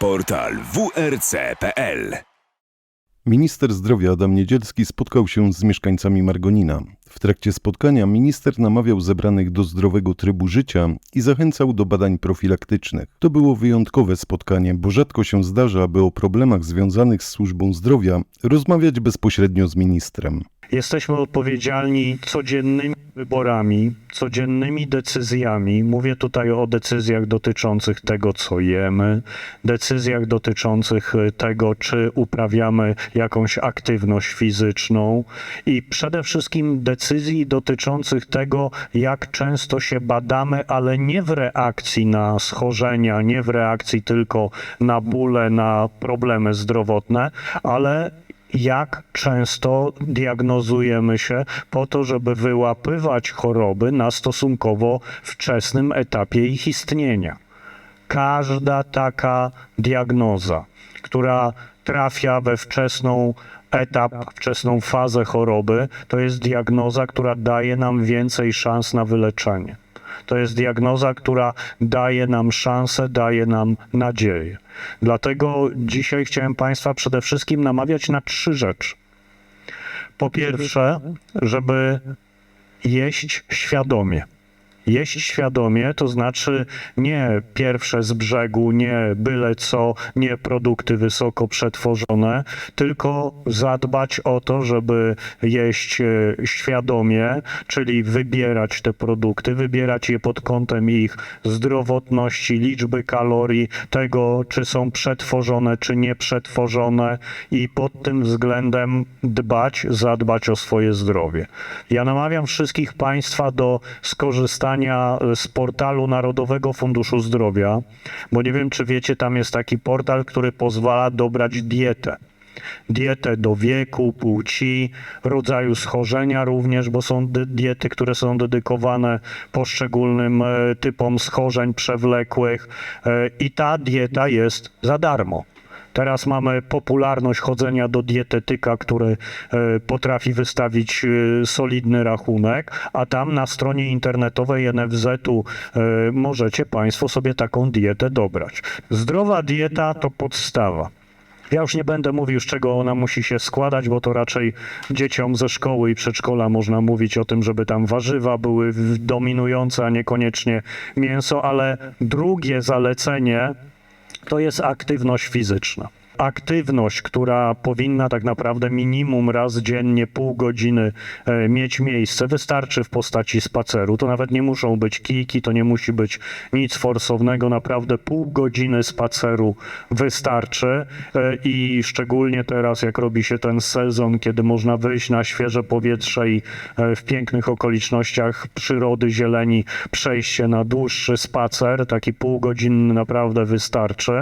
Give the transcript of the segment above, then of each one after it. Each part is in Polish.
Portal wrc.pl Minister zdrowia Adam Niedzielski spotkał się z mieszkańcami Margonina. W trakcie spotkania minister namawiał zebranych do zdrowego trybu życia i zachęcał do badań profilaktycznych. To było wyjątkowe spotkanie, bo rzadko się zdarza, aby o problemach związanych z służbą zdrowia rozmawiać bezpośrednio z ministrem. Jesteśmy odpowiedzialni codziennymi wyborami, codziennymi decyzjami. Mówię tutaj o decyzjach dotyczących tego, co jemy, decyzjach dotyczących e, tego, czy uprawiamy jakąś aktywność fizyczną i przede wszystkim decyzji dotyczących tego, jak często się badamy, ale nie w reakcji na schorzenia, nie w reakcji tylko na bóle, na problemy zdrowotne, ale jak często diagnozujemy się po to, żeby wyłapywać choroby na stosunkowo wczesnym etapie ich istnienia. Każda taka diagnoza, która trafia we wczesną etap, wczesną fazę choroby, to jest diagnoza, która daje nam więcej szans na wyleczenie. To jest diagnoza, która daje nam szansę, daje nam nadzieję. Dlatego dzisiaj chciałem Państwa przede wszystkim namawiać na trzy rzeczy. Po pierwsze, żeby jeść świadomie. Jeść świadomie to znaczy nie pierwsze z brzegu, nie byle co, nie produkty wysoko przetworzone, tylko zadbać o to, żeby jeść e, świadomie, czyli wybierać te produkty, wybierać je pod kątem ich zdrowotności, liczby kalorii, tego czy są przetworzone, czy nie przetworzone i pod tym względem dbać, zadbać o swoje zdrowie. Ja namawiam wszystkich Państwa do skorzystania z portalu Narodowego Funduszu Zdrowia, bo nie wiem, czy wiecie, tam jest taki portal, który pozwala dobrać dietę. Dietę do wieku, płci, rodzaju schorzenia również, bo są diety, które są dedykowane poszczególnym e, typom schorzeń przewlekłych e, i ta dieta jest za darmo. Teraz mamy popularność chodzenia do dietetyka, który e, potrafi wystawić e, solidny rachunek, a tam na stronie internetowej NFZ-u e, możecie Państwo sobie taką dietę dobrać. Zdrowa dieta to podstawa. Ja już nie będę mówił, z czego ona musi się składać, bo to raczej dzieciom ze szkoły i przedszkola można mówić o tym, żeby tam warzywa były dominujące, a niekoniecznie mięso, ale drugie zalecenie to jest aktywność fizyczna. Aktywność, która powinna tak naprawdę minimum raz dziennie, pół godziny e, mieć miejsce, wystarczy w postaci spaceru. To nawet nie muszą być kijki, to nie musi być nic forsownego. Naprawdę pół godziny spaceru wystarczy e, i szczególnie teraz, jak robi się ten sezon, kiedy można wyjść na świeże powietrze i e, w pięknych okolicznościach przyrody, zieleni przejść się na dłuższy spacer, taki półgodzinny naprawdę wystarczy,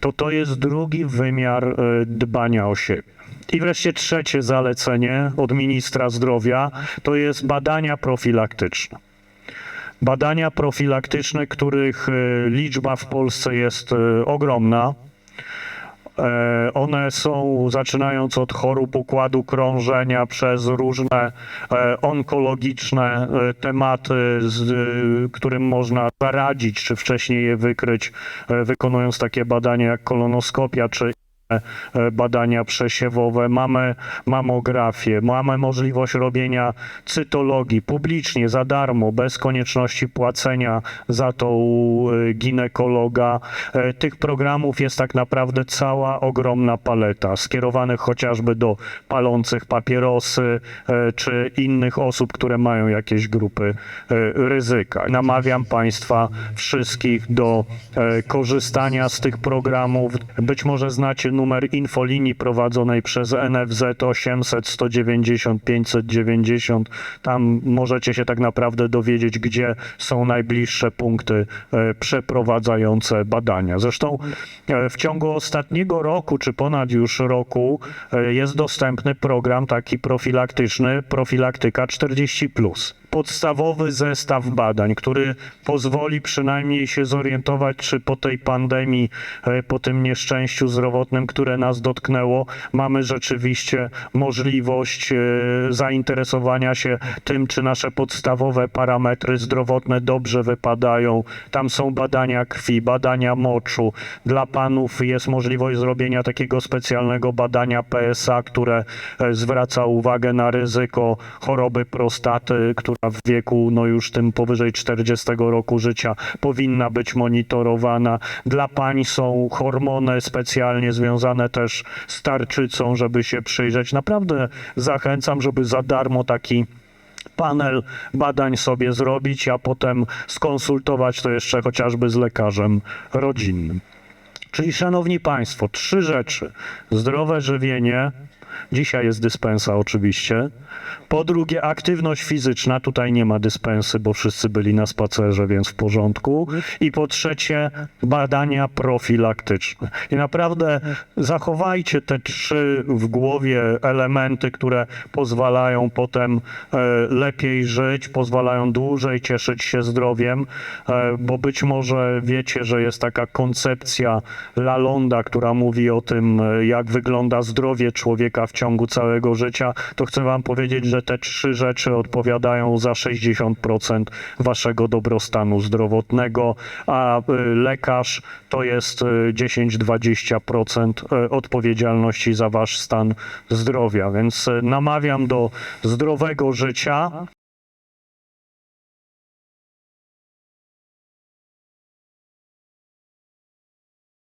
to to jest drugi wymiar e, dbania o siebie. I wreszcie trzecie zalecenie od ministra zdrowia to jest badania profilaktyczne. Badania profilaktyczne, których e, liczba w Polsce jest e, ogromna. One są zaczynając od chorób układu krążenia, przez różne onkologiczne tematy, z którym można zaradzić, czy wcześniej je wykryć, wykonując takie badania jak kolonoskopia, czy badania przesiewowe, mamy mamografię, mamy możliwość robienia cytologii publicznie, za darmo, bez konieczności płacenia za to u e, ginekologa. E, Tych programów jest tak naprawdę cała ogromna paleta, skierowanych chociażby do palących papierosy, e, czy innych osób, które mają jakieś grupy e, ryzyka. Namawiam Państwa wszystkich do e, korzystania z tych programów. Być może znacie numer infolinii prowadzonej przez NFZ 800 190 590. Tam możecie się tak naprawdę dowiedzieć, gdzie są najbliższe punkty e, przeprowadzające badania. Zresztą e, w ciągu ostatniego roku, czy ponad już roku, e, jest dostępny program taki profilaktyczny, profilaktyka 40. podstawowy zestaw badań, który pozwoli przynajmniej się zorientować, czy po tej pandemii, e, po tym nieszczęściu zdrowotnym, które nas dotknęło, mamy rzeczywiście możliwość e, zainteresowania się tym, czy nasze podstawowe parametry zdrowotne dobrze wypadają. Tam są badania krwi, badania moczu. Dla panów jest możliwość zrobienia takiego specjalnego badania PSA, które e, zwraca uwagę na ryzyko choroby prostaty, w wieku no już tym powyżej 40 roku życia powinna być monitorowana. Dla pań są hormony specjalnie związane też z tarczycą, żeby się przyjrzeć. Naprawdę zachęcam, żeby za darmo taki panel badań sobie zrobić, a potem skonsultować to jeszcze chociażby z lekarzem rodzinnym. Czyli, szanowni państwo, trzy rzeczy. Zdrowe żywienie. Dzisiaj jest dyspensa, oczywiście. Po drugie, aktywność fizyczna. Tutaj nie ma dyspensy, bo wszyscy byli na spacerze, więc w porządku. I po trzecie, badania profilaktyczne. I naprawdę zachowajcie te trzy w głowie elementy, które pozwalają potem e, lepiej żyć, pozwalają dłużej cieszyć się zdrowiem, e, bo być może wiecie, że jest taka koncepcja Lalonda, która mówi o tym, e, jak wygląda zdrowie człowieka w ciągu całego życia, to chcę wam powiedzieć, że te trzy rzeczy odpowiadają za 60% waszego dobrostanu zdrowotnego, a y, lekarz to jest y, 10-20% y, odpowiedzialności za wasz stan zdrowia. Więc namawiam do zdrowego życia,